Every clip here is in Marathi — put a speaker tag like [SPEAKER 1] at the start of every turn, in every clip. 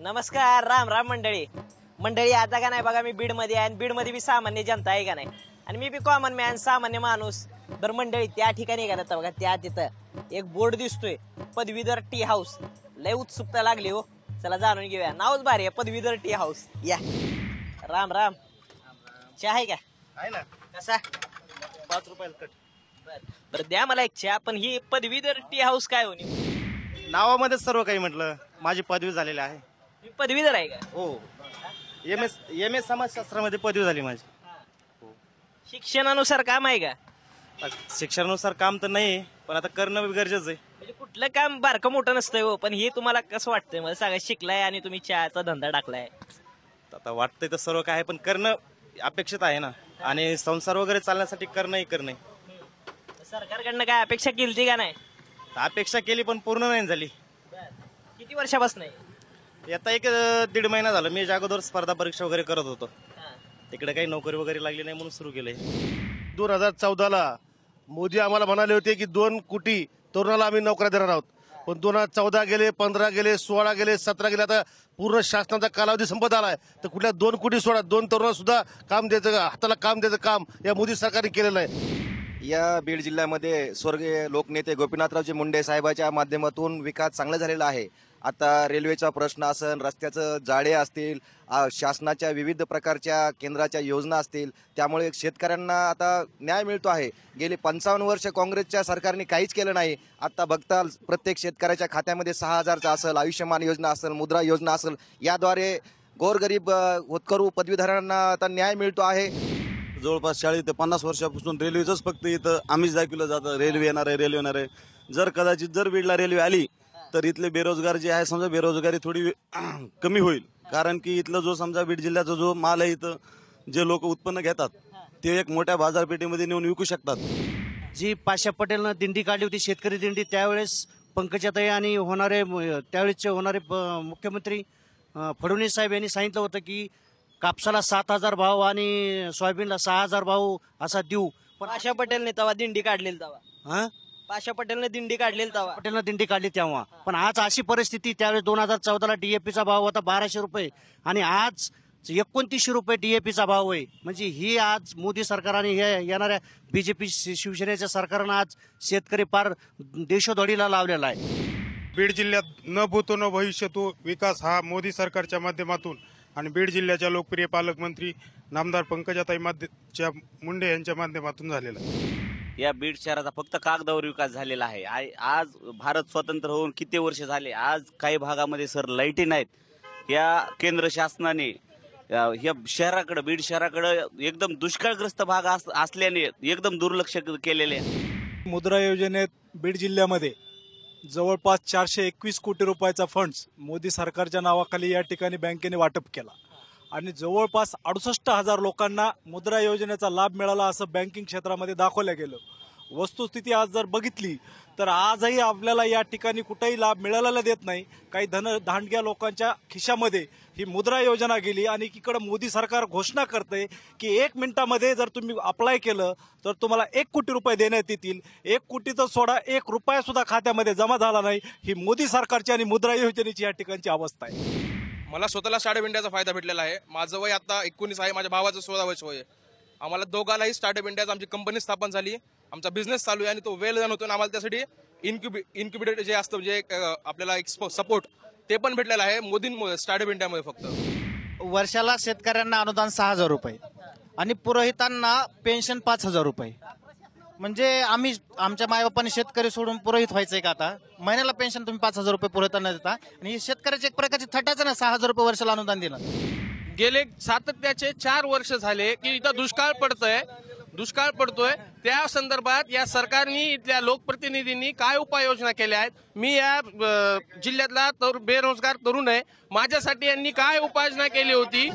[SPEAKER 1] नमस्कार राम राम मंडळी. मंडळी आता का नाही बघा मी बीडमध्ये आहे आणि बीडमध्ये बी सामान्य जनता आहे का नाही? आणि मी बी कॉमन मॅन सामान्य माणूस. तर मंडळी त्या ठिकाणी का बघा त्या तिथं एक बोर्ड दिसतोय पदवीधर टी हाऊस. लय उत्सुकता लागली हो. चला जाणून घेऊया. नावच भारी आहे पदवीधर टी हाऊस. या. राम राम. चहा आहे का?
[SPEAKER 2] आहे ना.
[SPEAKER 1] कसा?
[SPEAKER 2] पाच रुपयाला कट
[SPEAKER 1] बरं. द्या मला एक चहा पण ही पदवीधर टी हाऊस काय होणी
[SPEAKER 2] नावामध्येच सर्व काही म्हटलं. माझी पदवी झालेली आहे.
[SPEAKER 1] पदवीधर आहे का?
[SPEAKER 2] हो. एम एस एम एस समाजशास्त्रामध्ये पदवी झाली माझी.
[SPEAKER 1] शिक्षणानुसार काम आहे का?
[SPEAKER 2] शिक्षणानुसार काम तर नाही पण आता करणं गरजेचं आहे.
[SPEAKER 1] म्हणजे कुठलं काम बारकं मोठं नसतंय हो पण हे तुम्हाला कसं वाटतंय? मला सांगा शिकलाय आणि तुम्ही चहाचा धंदा टाकलाय.
[SPEAKER 2] आता वाटतंय तर सर्व काय आहे पण करणं अपेक्षित आहे ना. आणि संसार वगैरे चालण्यासाठी करणंही करणं
[SPEAKER 1] सरकारकडनं काय अपेक्षा केली का नाही?
[SPEAKER 2] अपेक्षा केली पण पूर्ण नाही झाली.
[SPEAKER 1] किती वर्षापासून आहे?
[SPEAKER 2] आता एक अं, दीड महिना झाला. मी याच्या अगोदर स्पर्धा परीक्षा वगैरे करत होतो. तिकडे काही नोकरी वगैरे लागली नाही म्हणून सुरू केलंय.
[SPEAKER 3] दोन हजार चौदाला मोदी आम्हाला म्हणाले होते की दोन कोटी तरुणाला आम्ही नोकऱ्या देणार आहोत. पण दोन हजार चौदा गेले पंधरा गेले सोळा गेले सतरा गेले. आता पूर्ण शासनाचा कालावधी संपत आलाय. तर कुठल्या दोन कोटी सोळा दोन तरुणांना सुद्धा काम द्यायचं हाताला काम द्यायचं काम या मोदी सरकारने केलेलं आहे.
[SPEAKER 4] या बीड जिल्ह्यामध्ये स्वर्गीय लोकनेते गोपीनाथरावजी मुंडे साहेबाच्या माध्यमातून विकास चांगला झालेला आहे. आता रेल्वेचा प्रश्न असेल रस्त्याचं जाळे असतील शासनाच्या विविध प्रकारच्या केंद्राच्या योजना असतील त्यामुळे शेतकऱ्यांना आता न्याय मिळतो आहे. गेली पंचावन्न वर्ष काँग्रेसच्या सरकारने काहीच केलं नाही. आता बघताल प्रत्येक शेतकऱ्याच्या खात्यामध्ये सहा हजारचा असेल आयुष्यमान योजना असेल मुद्रा योजना असेल याद्वारे गोरगरीब होतकरू पदवीधरांना आता न्याय मिळतो आहे.
[SPEAKER 5] जवळपास चाळीस ते पन्नास वर्षापासून रेल्वेचंच फक्त इथं आम्हीच दाखवलं जातं. रेल्वे येणार आहे रेल्वे येणार आहे. जर कदाचित जर बीडला रेल्वे आली तर इथले बेरोजगार जे आहे समजा बेरोजगारी थोडी कमी होईल. कारण की इथलं जो समजा बीड जिल्ह्याचा जो माल आहे इथं जे लोक उत्पन्न घेतात ते एक मोठ्या बाजारपेठेमध्ये नेऊन विकू शकतात.
[SPEAKER 6] जी पाशा पटेलनं दिंडी काढली होती शेतकरी दिंडी त्यावेळेस पंकजाताई आणि होणारे त्यावेळेसचे होणारे प- मुख्यमंत्री फडणवीस साहेब यांनी सांगितलं होतं की कापसाला सात हजार भाव आणि सोयाबीनला सहा हजार भाव असा देऊ. पण
[SPEAKER 1] पाशा पटेलने तवा दिंडी काढलेली तवा.
[SPEAKER 6] हा?
[SPEAKER 1] पाशा पटेलने दिंडी काढलेली तवा.
[SPEAKER 6] पटेलनं दिंडी काढली तेव्हा. पण आज अशी परिस्थिती त्यावेळेस दोन हजार चौदाला डीएपीचा भाव होता बाराशे रुपये. आणि आज एकोणतीसशे रुपये डीएपीचा भाव आहे म्हणजे ही आज मोदी सरकार आणि हे येणाऱ्या बीजेपी शिवसेनेच्या सरकारनं आज शेतकरी पार देशोधडीला लावलेला आहे.
[SPEAKER 7] बीड जिल्ह्यात न भूतो न भविष्यतो विकास हा मोदी सरकारच्या माध्यमातून आणि बीड जिल्ह्याच्या लोकप्रिय पालकमंत्री नामदार पंकजाताई माध्य मुंडे यांच्या माध्यमातून झालेला
[SPEAKER 8] या बीड शहराचा फक्त कागदावर विकास झालेला आहे. आय- आज भारत स्वतंत्र होऊन किती वर्ष झाले? आज काही भागामध्ये सर लाईटी नाहीत. या केंद्र शासनाने या शहराकडे बीड शहराकडे एकदम दुष्काळग्रस्त भाग अस- असल्याने एकदम दुर्लक्ष केलेले
[SPEAKER 9] मुद्रा योजनेत बीड जिल्ह्यामध्ये जवळपास चारशे एकवीस कोटी रुपयाचा फंड्स मोदी सरकारच्या नावाखाली या ठिकाणी बँकेने वाटप केला. आणि जवळपास अडुसष्ट हजार लोकांना मुद्रा योजनेचा लाभ मिळाला असं बँकिंग क्षेत्रामध्ये दाखवलं गेलं. वस्तुस्थिती आज जर बघितली तर आजही आपल्याला या ठिकाणी कुठेही लाभ मिळालेला देत नाही. काही धन धांडग्या लोकांच्या खिशामध्ये ही मुद्रा योजना गेली आणि इकडं मोदी सरकार घोषणा करते की एक मिनिटामध्ये जर तुम्ही अप्लाय केलं तर तुम्हाला एक कोटी रुपये देण्यात येतील. एक कोटीचा सोडा एक रुपयासुद्धा खात्यामध्ये जमा झाला नाही. ही मोदी सरकारची आणि मुद्रा योजनेची या ठिकाणची अवस्था आहे.
[SPEAKER 10] मला स्वतःला स्टार्टअप इंडियाचा फायदा भेटलेला आहे. माझं वय आता एकोणीस आहे माझ्या भावाचं सोळा वर्ष वय आहे. आम्हाला दोघालाही स्टार्टअप इंडियाचा आमची कंपनी स्थापन झाली. आमचा बिझनेस चालू आहे आणि तो वेल रन होतो आणि आम्हाला त्यासाठी इन्क्युबे इन्क्युबेटर जे असतं म्हणजे अं, आपल्याला एक सपोर्ट ते पण भेटलेलं आहे मोदींमुळे स्टार्टअप इंडियामुळे फक्त.
[SPEAKER 11] वर्षाला शेतकऱ्यांना अनुदान सहा हजार रुपये आणि पुरोहितांना पेन्शन पाच हजार रुपये. म्हणजे आम्ही आमच्या मायबापाने शेतकरी सोडून पुरोहित व्हायचंय का आता? महिन्याला पेन्शन तुम्ही पाच हजार रुपये पुरोहितांना देता आणि शेतकऱ्याची एक प्रकारची थटाच ना सहा हजार रुपये वर्षाला अनुदान देणं
[SPEAKER 10] गेले सातत्याचे चार वर्ष झाले की इथं दुष्काळ पडतोय. दुष्काळ पडतोय. त्या संदर्भात या सरकारने इथल्या लोकप्रतिनिधींनी काय उपाययोजना केल्या आहेत? मी या जिल्ह्यातला तर बेरोजगार तरुण आहे. माझ्यासाठी यांनी काय उपाययोजना केली होती?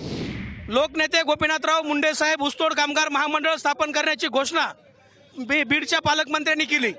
[SPEAKER 12] लोकनेते गोपीनाथराव मुंडे साहेब ऊसतोड कामगार महामंडळ स्थापन करण्याची घोषणा बी- बीडच्या पालकमंत्र्यांनी केली.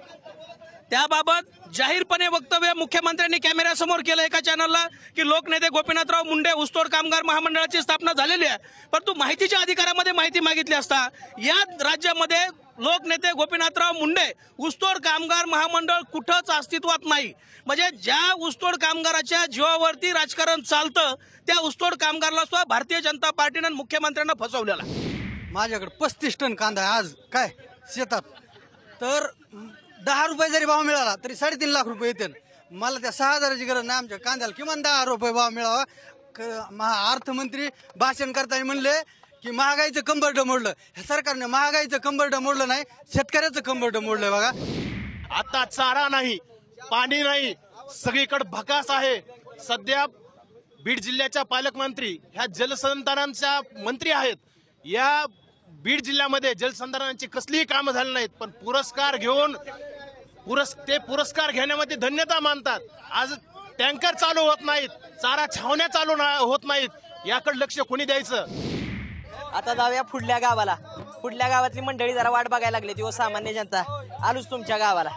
[SPEAKER 12] त्याबाबत जाहीरपणे वक्तव्य मुख्यमंत्र्यांनी कॅमेऱ्यासमोर केलं एका चॅनलला की लोकनेते गोपीनाथराव मुंडे ऊसतोड कामगार महामंडळाची स्थापना झालेली आहे. परंतु माहितीच्या अधिकारामध्ये माहिती मागितली असता या राज्यामध्ये लोकनेते गोपीनाथराव मुंडे ऊसतोड कामगार महामंडळ कुठंच अस्तित्वात नाही. म्हणजे ज्या ऊसतोड कामगाराच्या जीवावरती राजकारण चालतं त्या ऊसतोड कामगाराला सुद्धा भारतीय जनता पार्टीनं मुख्यमंत्र्यांना फसवलेला.
[SPEAKER 13] माझ्याकडे पस्तीस टन कांदा आहे. आज काय? शेतात. तर दहा रुपये जरी भाव मिळाला तरी साडेतीन लाख रुपये येते मला त्या सहा हजाराची गरज नाही. आमच्या कांद्याला किमान दहा रुपये भाव मिळावा. क- महा अर्थमंत्री भाषण करताना म्हणले की महागाईचं कंबरड मोडलं. ह्या सरकारने महागाईचं कंबरड मोडलं नाही शेतकऱ्याचं कंबरड मोडलंय बघा.
[SPEAKER 14] आता चारा नाही पाणी नाही सगळीकडे भकास आहे. सध्या बीड जिल्ह्याच्या पालकमंत्री ह्या जलसंधारणांच्या मंत्री आहेत. या बीड जिल्ह्यामध्ये जलसंधारणाची कसलीही कामं झाली नाहीत पण पुरस्कार घेऊन पुरस् ते पुरस्कार घेण्यामध्ये धन्यता मानतात. आज टँकर चालू होत नाहीत. चारा छावण्या चालू ना- होत नाहीत. याकडे लक्ष कोणी द्यायचं?
[SPEAKER 1] आता जाऊया पुढल्या गावाला. पुढल्या गावातली मंडळी जरा वाट बघायला लागली ती व सामान्य जनता. आलोच तुमच्या गावाला.